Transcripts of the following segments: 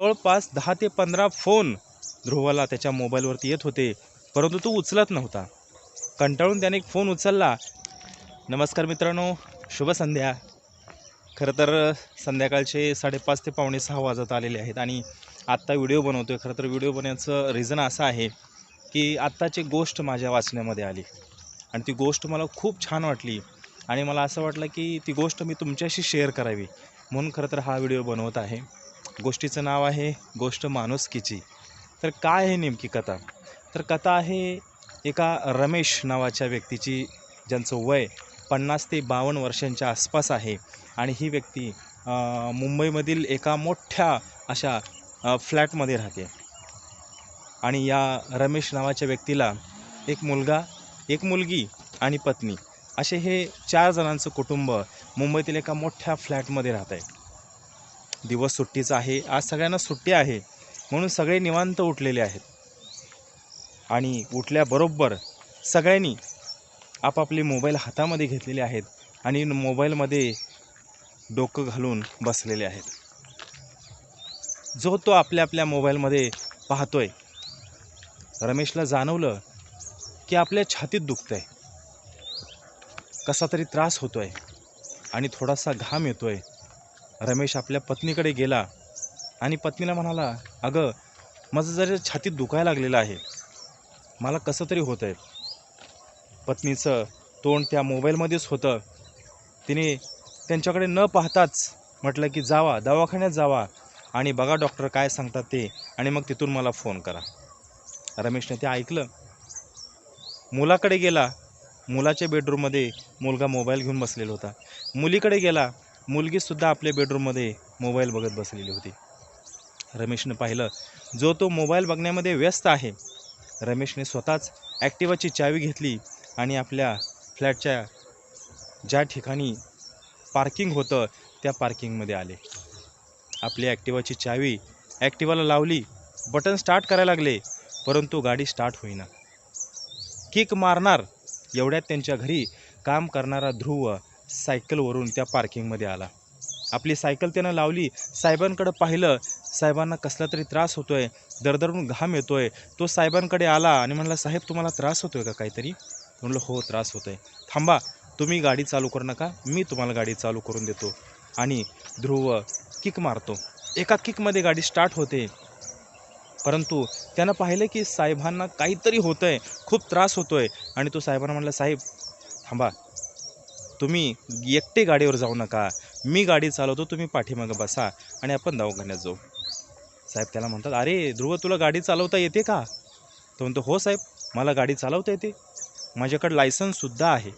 जवळपास दहा ते पंधरा फोन ध्रुवाला त्याच्या मोबाईलवरती येत होते परंतु तो उचलत नव्हता. कंटाळून त्याने एक फोन उचलला. नमस्कार मित्रांनो शुभ संध्या. खरं तर संध्याकाळचे साडेपाच ते पावणे सहा वाजत आलेले आहेत आणि आत्ता व्हिडिओ बनवतो आहे खरं तर व्हिडिओ बनवण्याचं रिझन असं आहे की आत्ताची गोष्ट माझ्या वाचण्यामध्ये आली आणि ती गोष्ट मला खूप छान वाटली आणि मला असं वाटलं की ती गोष्ट मी तुमच्याशी शेअर करावी. म्हणून खरं तर हा व्हिडिओ बनवत आहे. गोष्टीचं नाव आहे गोष्ट माणुसकीची. तर काय आहे नेमकी कथा? तर कथा आहे एका रमेश नावाच्या व्यक्तीची ज्यांचं वय पन्नास ते बावन्न वर्षांच्या आसपास आहे. आणि ही व्यक्ती मुंबईमधील एका मोठ्या अशा फ्लॅटमध्ये राहते. आणि या रमेश नावाच्या व्यक्तीला एक मुलगा एक मुलगी आणि पत्नी असे हे चार जणांचं कुटुंब मुंबईतील एका मोठ्या फ्लॅटमध्ये राहत आहे दिवस सुट्टीचा आहे. आज सगळ्यांना सुट्टी आहे. म्हणून सगळे निवांत उठलेले आहेत. आणि उठल्याबरोबर सगळ्यांनी आपापले मोबाईल हातामध्ये घेतलेले आहेत आणि मोबाईलमध्ये डोकं घालून बसलेले आहेत. जो तो आपल्या आपल्या मोबाईलमध्ये पाहतोय. रमेशला जाणवलं की आपल्या छातीत दुखतंय. कसा तरी त्रास होतोय आणि थोडासा घाम येतोय. रमेश आपल्या पत्नीकडे गेला आणि पत्नीला म्हणाला अगं माझं जरी छातीत दुखायला लागलेलं आहे. मला कसं तरी होत आहे पत्नीचं तोंड त्या मोबाईलमध्येच होतं. तिने त्यांच्याकडे न पाहताच म्हटलं की जावा दवाखान्यात जावा आणि बघा डॉक्टर काय सांगतात ते आणि मग तिथून मला फोन करा. रमेशने ते ऐकलं. मुलाकडे गेला. मुलाच्या बेडरूममध्ये मुलगा मोबाईल घेऊन बसलेला होता. मुलीकडे गेला. मुलगीसुद्धा आपल्या बेडरूममध्ये मोबाईल बघत बसलेली होती. रमेशनं पाहिलं जो तो मोबाईल बघण्यामध्ये व्यस्त आहे. रमेशने स्वतःच ॲक्टिवाची चावी घेतली आणि आपल्या फ्लॅटच्या ज्या ठिकाणी पार्किंग होतं त्या पार्किंगमध्ये आले. आपली ॲक्टिवाची चावी ॲक्टिवाला लावली बटन स्टार्ट करायला लागले परंतु गाडी स्टार्ट होईना. किक मारणार एवढ्यात त्यांच्या घरी काम करणारा ध्रुव सायकलवरून त्या पार्किंगमध्ये आला. आपली सायकल त्यानं लावली. साहेबांकडं पाहिलं. साहेबांना कसला तरी त्रास होतो आहे दरदरून घाम येतो आहे तो साहेबांकडे आला आणि म्हणला साहेब तुम्हाला त्रास होतो आहे का काहीतरी? म्हणलं हो त्रास होतो आहे थांबा तुम्ही गाडी चालू करू नका. मी तुम्हाला गाडी चालू करून देतो. आणि ध्रुव किक मारतो. एका किकमध्ये गाडी स्टार्ट होते. परंतु त्यानं पाहिलं की साहेबांना काहीतरी होतं आहे खूप त्रास होतो आहे आणि तो साहेबांना म्हणला साहेब थांबा. तुम्ही एकटे गाडीवर जाऊ नका. मी गाडी चालवतो तुम्ही पाठीमागं बसा आणि आपण दवाखान्यात जाऊ. साहेब त्याला म्हणतात अरे ध्रुव तुला गाडी चालवता येते का? तो म्हणतो हो साहेब मला गाडी चालवता येते. माझ्याकडे लायसन्ससुद्धा आहे.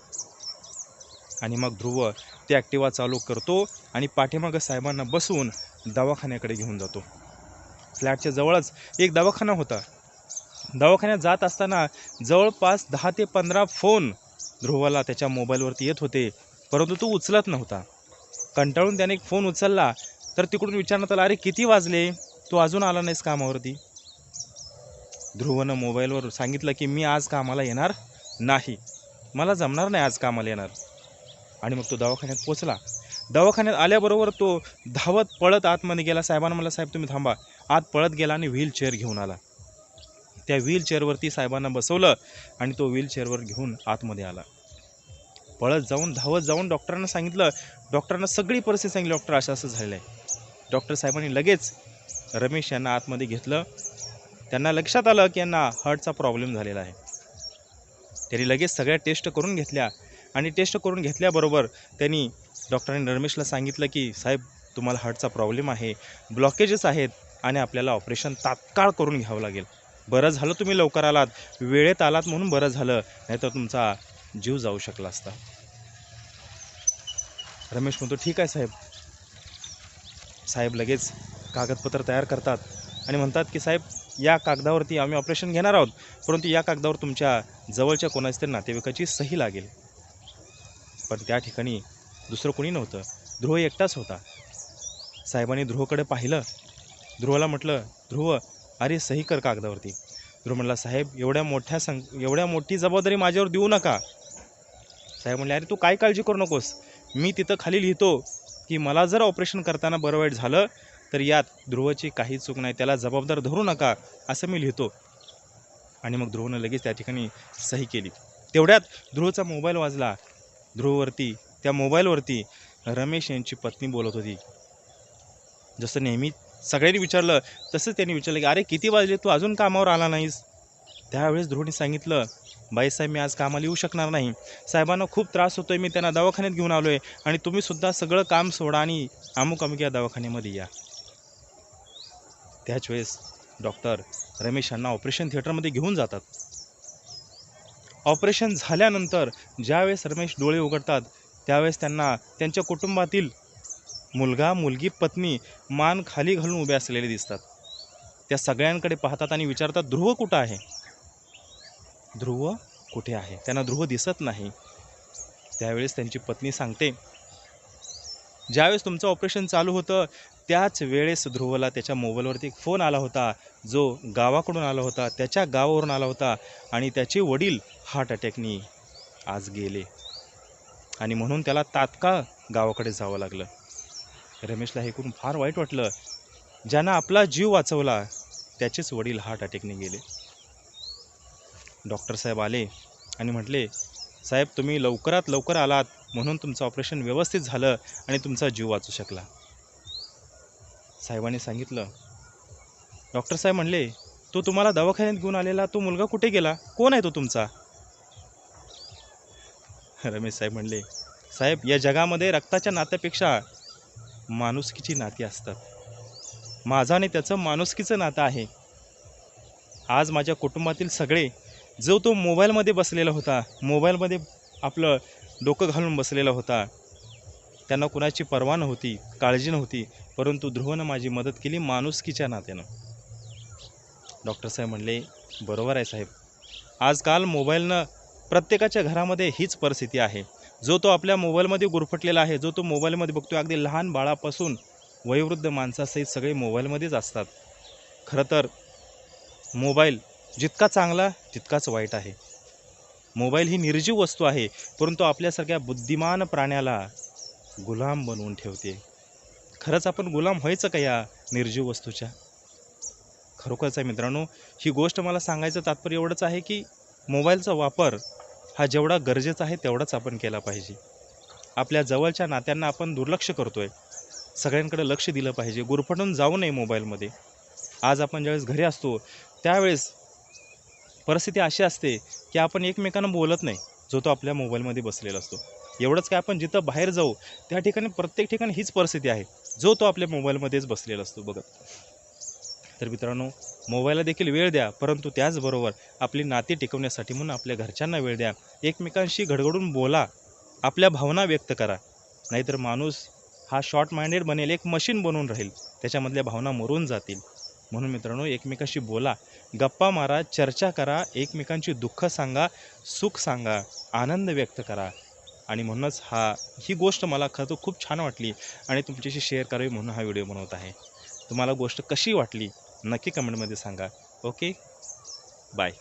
आणि मग ध्रुव ते ॲक्टिवा चालू करतो आणि पाठीमागं साहेबांना बसवून दवाखान्याकडे घेऊन जातो. फ्लॅटच्या जवळच एक दवाखाना होता. दवाखान्यात जात असताना जवळपास दहा ते पंधरा फोन ध्रुवाला त्याच्या मोबाईलवरती येत होते परंतु तो उचलत नव्हता. कंटाळून त्याने एक फोन उचलला तर तिकडून विचारण्यात आला अरे किती वाजले? तू अजून आला नाहीस कामावरती. ध्रुवनं मोबाईलवर सांगितलं की मी आज कामाला येणार नाही. मला जमणार नाही आज कामाला येणार. आणि मग तो दवाखान्यात पोचला. दवाखान्यात आल्याबरोबर तो धावत पळत आतमध्ये गेला साहेबांना मला साहेब तुम्ही थांबा. आत पळत गेला आणि व्हील चेअर घेऊन आला. त्या व्हीलचेअरवरती साहेबांना बसवलं आणि तो व्हीलचेअरवर घेऊन आतमध्ये आला. पळत जाऊन धावत जाऊन डॉक्टरांना सांगितलं. डॉक्टरांना सगळी परिस्थिती सांगितली डॉक्टर असं असं झालेलं आहे डॉक्टर साहेबांनी लगेच रमेश यांना आतमध्ये घेतलं. त्यांना लक्षात आलं की यांना हार्टचा प्रॉब्लेम झालेला आहे. त्यांनी लगेच सगळ्या टेस्ट करून घेतल्या आणि टेस्ट करून घेतल्याबरोबर त्यांनी डॉक्टरांनी रमेशला सांगितलं की साहेब तुम्हाला हार्टचा प्रॉब्लेम आहे ब्लॉकेजेस आहेत आणि आपल्याला ऑपरेशन तात्काळ करून घ्यावं लागेल. बरं झालं तुम्ही लवकर आलात. वेळेत आलात म्हणून बरं झालं. नाहीतर तुमचा जीव जाऊ शकला असता. रमेश म्हणतो ठीक आहे साहेब. साहेब लगेच कागदपत्र तयार करतात आणि म्हणतात की साहेब या कागदावरती आम्ही ऑपरेशन घेणार आहोत. परंतु या कागदावर तुमच्या जवळच्या कोणाच्या तरी नातेवाईकाची सही लागेल. पण त्या ठिकाणी दुसरं कोणी नव्हतं. ध्रुव एकटाच होता. साहेबांनी ध्रुवकडे पाहिलं. ध्रुवाला म्हटलं ध्रुव अरे सही कर कागदावरती. ध्रुव म्हणला साहेब एवढ्या मोठ्या सं एवढ्या मोठी जबाबदारी माझ्यावर देऊ नका. साहेब म्हणले अरे तू काय काळजी करू नकोस. मी तिथं खाली लिहितो की मला जर ऑपरेशन करताना बरं वाईट झालं तर यात ध्रुवची काही चूक नाही त्याला जबाबदार धरू नका असं मी लिहितो. आणि मग ध्रुवनं लगेच त्या ठिकाणी सही केली. तेवढ्यात ध्रुवचा मोबाईल वाजला. ध्रुववरती त्या मोबाईलवरती रमेश यांची पत्नी बोलत होती. जसं नेहमी सगळ्यांनी विचारलं तसंच त्यांनी विचारलं की अरे किती वाजले? तू अजून कामावर आला नाहीस. त्यावेळेस ध्रुवने सांगितलं बाईसाहेब मी आज कामाला येऊ शकणार नाही. साहेबांना खूप त्रास होतोय मी त्यांना दवाखान्यात घेऊन आलो आहे आणि तुम्हीसुद्धा सगळं काम सोडा आणि अमुक अमुक या दवाखान्यामध्ये या. त्याच वेळेस डॉक्टर रमेश यांना ऑपरेशन थिएटरमध्ये घेऊन जातात. ऑपरेशन झाल्यानंतर ज्यावेळेस रमेश डोळे उघडतात त्यावेळेस त्यांना त्यांच्या कुटुंबातील मुलगा मुलगी पत्नी मान खाली घालून उभे असलेले दिसतात. त्या सगळ्यांकडे पाहतात आणि विचारतात ध्रुव कुठं आहे? ध्रुव कुठे आहे? त्यांना ध्रुव दिसत नाही. त्यावेळेस त्यांची पत्नी सांगते ज्यावेळेस तुमचं ऑपरेशन चालू होतं त्याच वेळेस ध्रुवला त्याच्या मोबाईलवरती एक फोन आला होता. जो गावाकडून आला होता त्याच्या गावावरून आला होता आणि त्याचे वडील हार्ट अटॅकनी आज गेले आणि म्हणून त्याला तात्काळ गावाकडे जावं लागलं. रमेशला हे ऐकून फार वाईट वाटलं. ज्यानं आपला जीव वाचवला त्याचेच वडील हार्ट अटॅकने गेले. डॉक्टर साहेब आले आणि म्हटले साहेब तुम्ही लवकरात लवकर आलात म्हणून तुमचं ऑपरेशन व्यवस्थित झालं आणि तुमचा जीव वाचू शकला. साहेबांनी सांगितलं डॉक्टर साहेब म्हणले तो तुम्हाला दवाखान्यात घेऊन आलेला तो मुलगा कुठे गेला? कोण आहे तो तुमचा? रमेश साहेब म्हणले साहेब या जगामध्ये रक्ताच्या नात्यापेक्षा माणुसकीची नाती असतात. माझं आणि त्याचं माणुसकीचं नातं आहे. आज माझ्या कुटुंबातील सगळे जो तो मोबाईलमध्ये बसलेला होता मोबाईलमध्ये आपलं डोकं घालून बसलेला होता. त्यांना कुणाची पर्वा नव्हती काळजी नव्हती परंतु ध्रुवनं माझी मदत केली माणुसकीच्या नात्यानं. डॉक्टर साहेब म्हणले बरोबर आहे साहेब. आजकाल मोबाईलनं प्रत्येकाच्या घरामध्ये हीच परिस्थिती आहे. जो तो आपल्या मोबाईलमध्ये गुरफटलेला आहे जो तो मोबाईलमध्ये बघतो अगदी लहान बाळापासून वयोवृद्ध माणसासहित सगळे मोबाईलमध्येच असतात. खरं तर मोबाईल जितका चांगला तितकाच वाईट आहे. मोबाईल ही निर्जीव वस्तू आहे परंतु आपल्यासारख्या बुद्धिमान प्राण्याला गुलाम बनवून ठेवते. खरंच आपण गुलाम व्हायचं का या निर्जीव वस्तूच्या? खरोखरच आहे मित्रांनो ही गोष्ट मला सांगायचं तात्पर्य एवढंच आहे की मोबाईलचा वापर हा जेवढा गरजेचा आहे तेवढाच आपण केला पाहिजे. आपल्या जवळच्या नात्यांना आपण दुर्लक्ष करतोय. सगळ्यांकडे लक्ष दिलं पाहिजे. गुरफटून जाऊ नये मोबाईलमध्ये. आज आपण ज्यावेळेस घरी असतो त्यावेळेस परिस्थिती अशी असते की आपण एकमेकांना बोलत नाही. जो तो आपल्या मोबाईलमध्ये बसलेला असतो. एवढंच काय आपण जिथं बाहेर जाऊ त्या ठिकाणी प्रत्येक ठिकाणी हीच परिस्थिती आहे. जो तो आपल्या मोबाईलमध्येच बसलेला असतो. बघत तर मित्रांनो मोबाईलला देखील वेळ द्या परंतु त्याचबरोबर आपली नाती टिकवण्यासाठी म्हणून आपल्या घरच्यांना वेळ द्या. एकमेकांशी घडघडून बोला आपल्या भावना व्यक्त करा. नाहीतर माणूस हा शॉर्ट माइंडेड बनेल एक मशीन बनून राहील. त्याच्यामधल्या भावना मरून जातील. म्हणून मित्रांनो एकमेकाशी बोला गप्पा मारा चर्चा करा एकमेकांची दुःख सांगा सुख सांगा आनंद व्यक्त करा. आणि म्हणूनच हा ही गोष्ट मला खरं तर खूप छान वाटली आणि तुमच्याशी शेअर करावी म्हणून हा व्हिडिओ बनवत आहे. तुम्हाला गोष्ट कशी वाटली? नक्की कमेंटमध्ये सांगा. ओके? बाय.